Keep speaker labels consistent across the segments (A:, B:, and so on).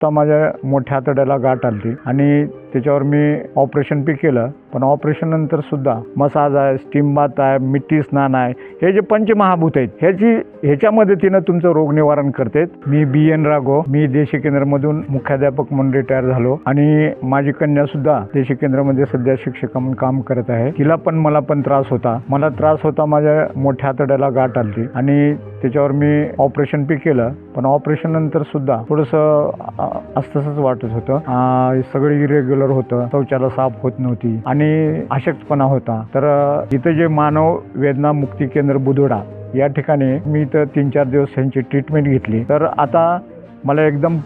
A: आता माझ्या मोठ्या आतड्याला गाठ आली आणि त्याच्यावर मी ऑपरेशन बी केलं. पण ऑपरेशननंतर सुद्धा मसाज आहे स्टीम बाथ आहे मिट्टी स्नान आहे हे जे पंचमहाभूत आहेत ह्याची ह्याच्या मदतीनं तुमचं रोग निवारण करते मी बी एन राघव मी देशी केंद्रमधून मुख्याध्यापक म्हणून रिटायर झालो. आणि माझी कन्या सुद्धा देशी केंद्रामध्ये सध्या शिक्षक म्हणून काम करत आहे. तिला पण मला पण त्रास होता. मला त्रास होता माझ्या मोठ्या आतड्याला गाठ आली. आणि त्याच्यावर मी ऑपरेशन बी केलं. पण ऑपरेशन नंतर सुद्धा थोडंसं अ, वाटत होतं. सगळी रेग्युलर इरेग्युलर होतं शौचाला साफ होत नव्हती आणि अशक्तपणा होता. तर इथं जे मानव वेदना मुक्ती केंद्र बुधोडा या ठिकाणी मी इथं तीन चार दिवस त्यांची ट्रीटमेंट घेतली. तर आता मला एकदम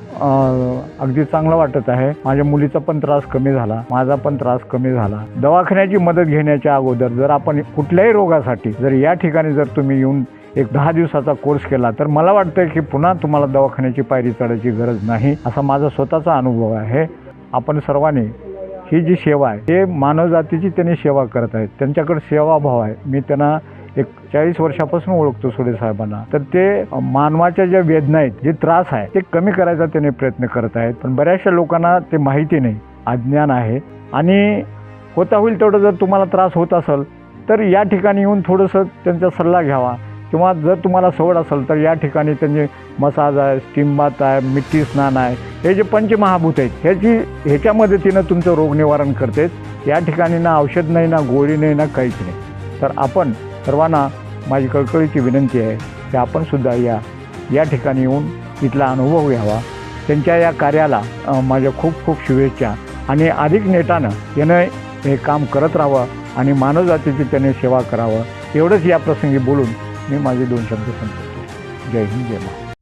A: अगदी चांगलं वाटत आहे. माझ्या मुलीचा पण त्रास कमी झाला माझा पण त्रास कमी झाला. दवाखान्याची मदत घेण्याच्या अगोदर जर आपण कुठल्याही रोगासाठी जर या ठिकाणी जर तुम्ही येऊन एक दहा दिवसाचा कोर्स केला तर मला वाटतं की पुन्हा तुम्हाला दवाखान्याची पायरी चढायची गरज नाही असा माझा स्वतःचा अनुभव आहे. आपण सर्वांनी ही जी सेवा आहे हे मानवजातीची त्यांनी सेवा करत आहेत. त्यांच्याकडे सेवाभाव आहे. मी त्यांना एक चाळीस वर्षापासून ओळखतो सुडे साहेबांना. तर ते मानवाच्या ज्या वेदना आहेत जे त्रास आहे ते कमी करायचा त्याने प्रयत्न करत आहेत. पण बऱ्याचशा लोकांना ते माहिती नाही. अज्ञान आहे. आणि होता होईल तेवढं जर तुम्हाला त्रास होत असेल तर या ठिकाणी येऊन थोडंसं त्यांचा सल्ला घ्यावा. किंवा जर तुम्हाला सवड असेल तर या ठिकाणी त्यांचे मसाज आहे स्टीम आहे मिट्टी स्नान आहे हे जे पंचमहाभूत आहेत ह्याची ह्याच्या मदतीनं तुमचं रोग निवारण करते या ठिकाणी ना औषध नाही ना गोळी नाही ना काहीच नाही. तर आपण सर्वांना माझी कळकळीची विनंती आहे की आपणसुद्धा या या ठिकाणी येऊन इथला अनुभव घ्यावा. त्यांच्या या कार्याला माझ्या खूप खूप शुभेच्छा. आणि अधिक नेटानं यानं हे काम करत राहावं आणि मानवजातीची त्याने सेवा करावं. एवढंच या प्रसंगी बोलून मी माझे दोन शब्द संपवतो. जय हिंद जय महाराज